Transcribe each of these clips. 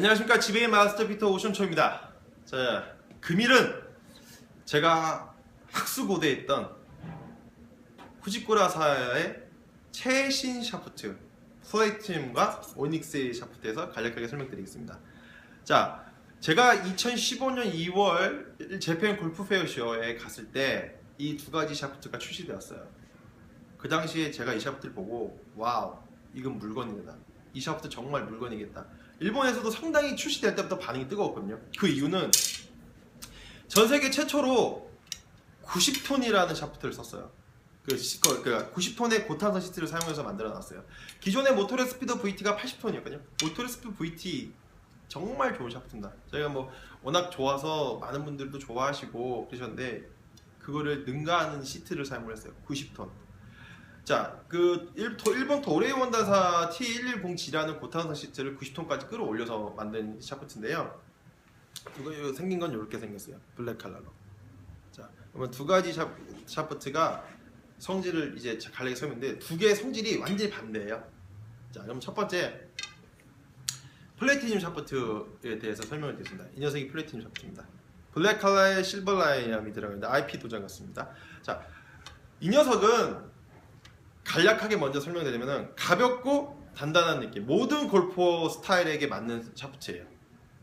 안녕하십니까 지배의 마스터 피터 오션초입니다. 자 금일은 제가 학수고대에 있던 후지쿠라사의 최신 샤프트 플레이팀과 오닉스의 샤프트에서 간략하게 설명드리겠습니다. 자 제가 2015년 2월 재팬 골프 페어쇼에 갔을 때 이 두 가지 샤프트가 출시되었어요. 그 당시에 제가 이 샤프트를 보고 와우 이건 물건이다. 이 샤프트 정말 물건이겠다. 일본에서도 상당히 출시될 때부터 반응이 뜨거웠거든요. 그 이유는 전 세계 최초로 90톤이라는 샤프트를 썼어요. 그, 시- 그, 그 90톤의 고탄선 시트를 사용해서 만들어 놨어요. 기존의 모토레 스피드 VT가 80톤이었거든요. 모토레 스피드 VT 정말 좋은 샤프트입니다. 저희가 뭐 워낙 좋아서 많은 분들도 좋아하시고 그러셨는데 그거를 능가하는 시트를 사용을 했어요. 90톤. 자, 그 일본 도레이 원다사 T110G라는 고탄선 시트를 90톤까지 끌어올려서 만든 샤프트인데요. 이거 생긴 건 이렇게 생겼어요. 블랙 컬러로. 자, 그러면 두 가지 샤, 샤프트가 성질을 이제 갈래게 설명인데 두 개의 성질이 완전히 반대예요. 자, 그럼 첫 번째 플래티늄 샤프트에 대해서 설명을 드리겠습니다. 이 녀석이 플래티늄 샤프트입니다. 블랙 컬러에 실버 라이암이 들어가는데 IP 도장 같습니다. 자, 이 녀석은 간략하게 먼저 설명드리면 가볍고 단단한 느낌. 모든 골퍼 스타일에게 맞는 샤프트예요.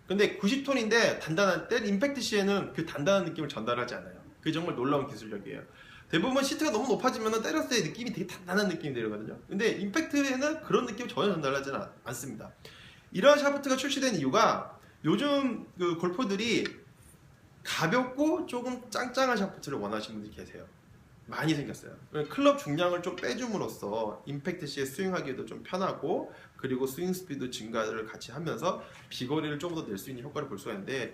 근데 90톤인데 단단한 때 임팩트 시에는 그 단단한 느낌을 전달하지 않아요. 그게 정말 놀라운 기술력이에요. 대부분 시트가 너무 높아지면 때렸을 때 느낌이 되게 단단한 느낌이 들거든요. 근데 임팩트에는 그런 느낌을 전혀 전달하지 않- 않습니다. 이러한 샤프트가 출시된 이유가 요즘 그 골퍼들이 가볍고 조금 짱짱한 샤프트를 원하시는 분들이 계세요. 많이 생겼어요. 클럽 중량을 좀 빼줌으로써 임팩트 시에 스윙하기에도 좀 편하고 그리고 스윙 스피드 증가를 같이 하면서 비거리를 조금 더 낼 수 있는 효과를 볼 수가 있는데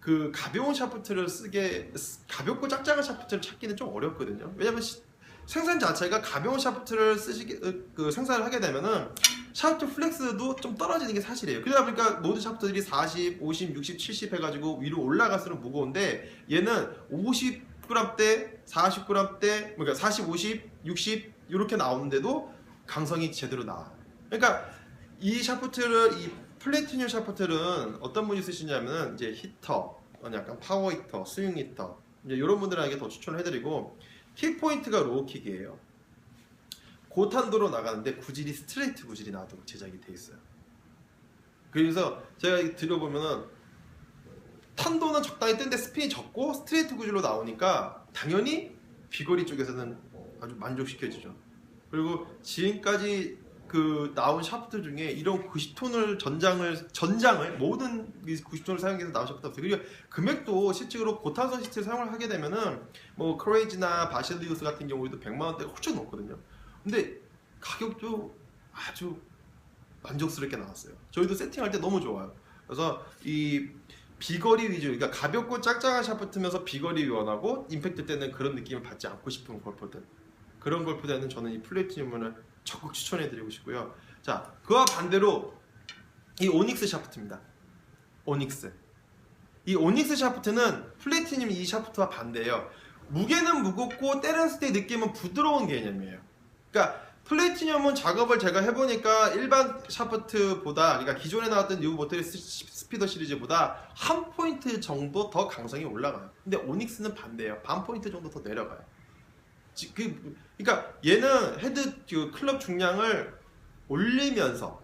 그 가벼운 샤프트를 쓰게 쓰- 가볍고 짝짝한 샤프트를 찾기는 좀 어렵거든요. 왜냐면 시- 생산 자체가 가벼운 샤프트를 쓰시게 으, 그 생산을 하게 되면은 샤프트 플렉스도 좀 떨어지는 게 사실이에요. 그러다 보니까 모든 샤프트들이 40, 50, 60, 70 해가지고 위로 올라갈수록 무거운데 얘는 50g대, 40g대, 그러니까 40, 50, 60 이렇게 나오는데도 강성이 제대로 나와. 그러니까 이 샤프트를 이 플래티늄 샤프트는 어떤 분이 쓰시냐면은 이제 히터, 약간 파워 히터, 스윙 히터 이제 이런 분들에게 더 추천을 해드리고 킥 포인트가 로우 킥이에요. 고탄도로 나가는데 구질이 스트레이트 구질이 나도록 제작이 돼 있어요. 그래서 제가 들어보면은 탄도는 적당히 뜨는데 스핀이 적고 스트레이트 구질로 나오니까 당연히 비거리 쪽에서는 아주 만족시켜지죠. 그리고 지금까지 그 나온 샤프트 중에 이런 90톤을 전장을 전장을 모든 90톤을 사용해서 나온 샤프트 없어요. 그리고 금액도 실제로 고탄선 시트를 사용을 하게 되면은 뭐 크레이지나 바실리우스 같은 경우에도 100만 원대가 훌쩍 넘거든요. 근데 가격도 아주 만족스럽게 나왔어요. 저희도 세팅할 때 너무 좋아요. 그래서 이 비거리 위주, 그러니까 가볍고 짝짝한 샤프트면서 비거리 원하고 임팩트 때는 그런 느낌을 받지 않고 싶은 골퍼들 그런 골프들은 저는 이 플래티늄을 적극 추천해드리고 싶고요. 자, 그와 반대로 이 오닉스 샤프트입니다. 오닉스. 이 오닉스 샤프트는 플래티늄 이 샤프트와 반대예요. 무게는 무겁고 때렸을 때 느낌은 부드러운 개념이에요. 그러니까 플래티늄은 작업을 제가 해보니까 일반 샤프트보다 그러니까 기존에 나왔던 뉴 모텔 스피더 시리즈보다 한 포인트 정도 더 강성이 올라가요. 근데 오닉스는 반대예요. 반 포인트 정도 더 내려가요. 지- 그, 그러니까 얘는 헤드 그 클럽 중량을 올리면서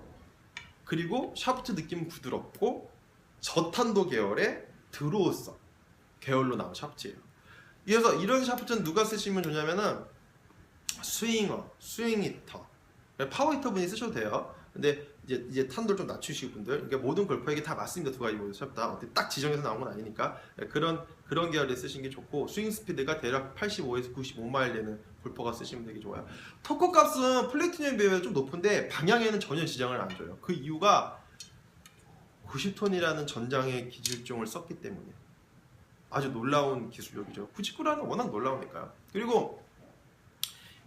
그리고 샤프트 느낌은 부드럽고 저탄도 계열의 드로우성 계열로 나온 샤프트예요. 그래서 이런 샤프트는 누가 쓰시면 좋냐면은 스윙어, 스윙 히터, 파워 히터 분이 쓰셔도 돼요. 근데 이제 이제 탄도를 좀 낮추시고 분들, 그러니까 모든 골퍼에게 다 맞습니다. 두 가지 모두 샤프트 어떻게 딱 지정해서 나온 건 아니니까 그런 그런 계열에 쓰시는 게 좋고 스윙 스피드가 대략 85에서 95마일 되는 골퍼가 쓰시면 되게 좋아요. 토크 값은 플래티늄 비율이 좀 높은데 방향에는 전혀 지장을 안 줘요. 그 이유가 90톤이라는 전장의 기질종을 썼기 때문에 아주 놀라운 기술력이죠. 99라는 워낙 놀라우니까요. 그리고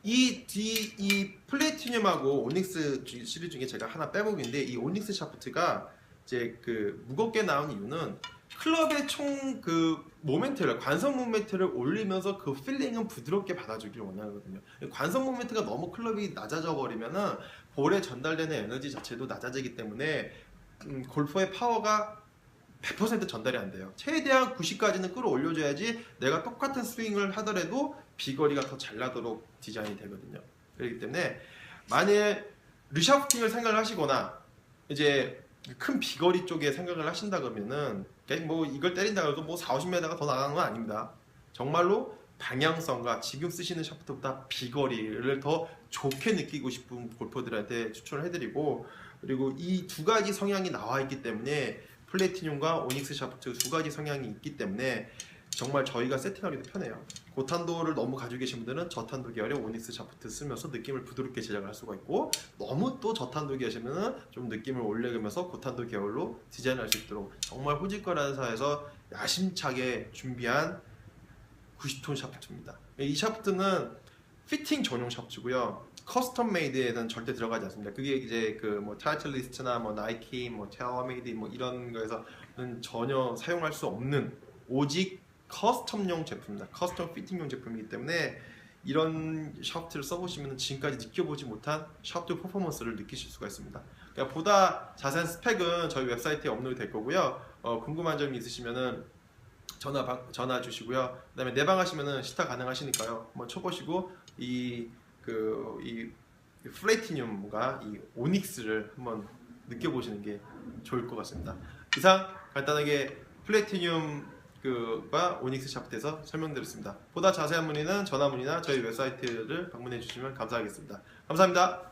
이 뒤 이 플래티늄하고 오닉스 주- 시리즈 중에 제가 하나 빼먹인데 이 오닉스 샤프트가 이제 그 무겁게 나온 이유는 클럽의 총 그 모멘트를 관성 모멘트를 올리면서 그 필링은 부드럽게 받아주길 원하거든요. 관성 모멘트가 너무 클럽이 낮아져 버리면은 볼에 전달되는 에너지 자체도 낮아지기 때문에 음, 골퍼의 파워가 100% 전달이 안 돼요. 최대한 90까지는 끌어올려줘야지 내가 똑같은 스윙을 하더라도 비거리가 더 잘 나도록 디자인이 되거든요. 그렇기 때문에 만일 리샤프팅을 생각을 하시거나 이제 큰 비거리 쪽에 생각을 하신다 그러면은 뭐 이걸 때린다 그래도 뭐 4, 50m가 더 나가는 건 아닙니다. 정말로 방향성과 지금 쓰시는 샤프트보다 비거리를 더 좋게 느끼고 싶은 골퍼들한테 추천을 해드리고 그리고 이 두 가지 성향이 나와 있기 때문에 플래티늄과 오닉스 샤프트 두 가지 성향이 있기 때문에 정말 저희가 세팅하기도 편해요. 고탄도를 너무 가지고 계신 분들은 저탄도 계열의 오닉스 샤프트 쓰면서 느낌을 부드럽게 제작을 할 수가 있고 너무 또 저탄도 계시면은 좀 느낌을 올려가면서 고탄도 계열로 디자인할 수 있도록 정말 후지거라사에서 야심차게 준비한 90톤 샤프트입니다. 이 샤프트는 피팅 전용 샤프트고요. 커스텀 메이드에 는 절대 들어가지 않습니다. 그게 이제 그 뭐 타이틀리스트나 뭐 나이키, 뭐 텔러메이드 뭐 이런 거에서는 전혀 사용할 수 없는 오직 커스텀용 제품입니다. 커스텀 피팅용 제품이기 때문에 이런 샤프트를 써보시면 지금까지 느껴보지 못한 샤프트 퍼포먼스를 느끼실 수가 있습니다. 그러니까 보다 자세한 스펙은 저희 웨브사이트에 업로드 될 거고요. 어, 궁금한 점이 있으시면은 전화 바- 전화 주시고요. 그다음에 내방 하시면은 시타 가능하시니까요. 한번 쳐보시고 이 그이 플레이티늄과 이 오닉스를 한번 느껴보시는 게 좋을 것 같습니다. 이상 간단하게 플래티늄 그과 오닉스 샤프트에서 설명드렸습니다. 보다 자세한 문의는 전화 문의나 저희 웹사이트를 방문해 주시면 감사하겠습니다. 감사합니다.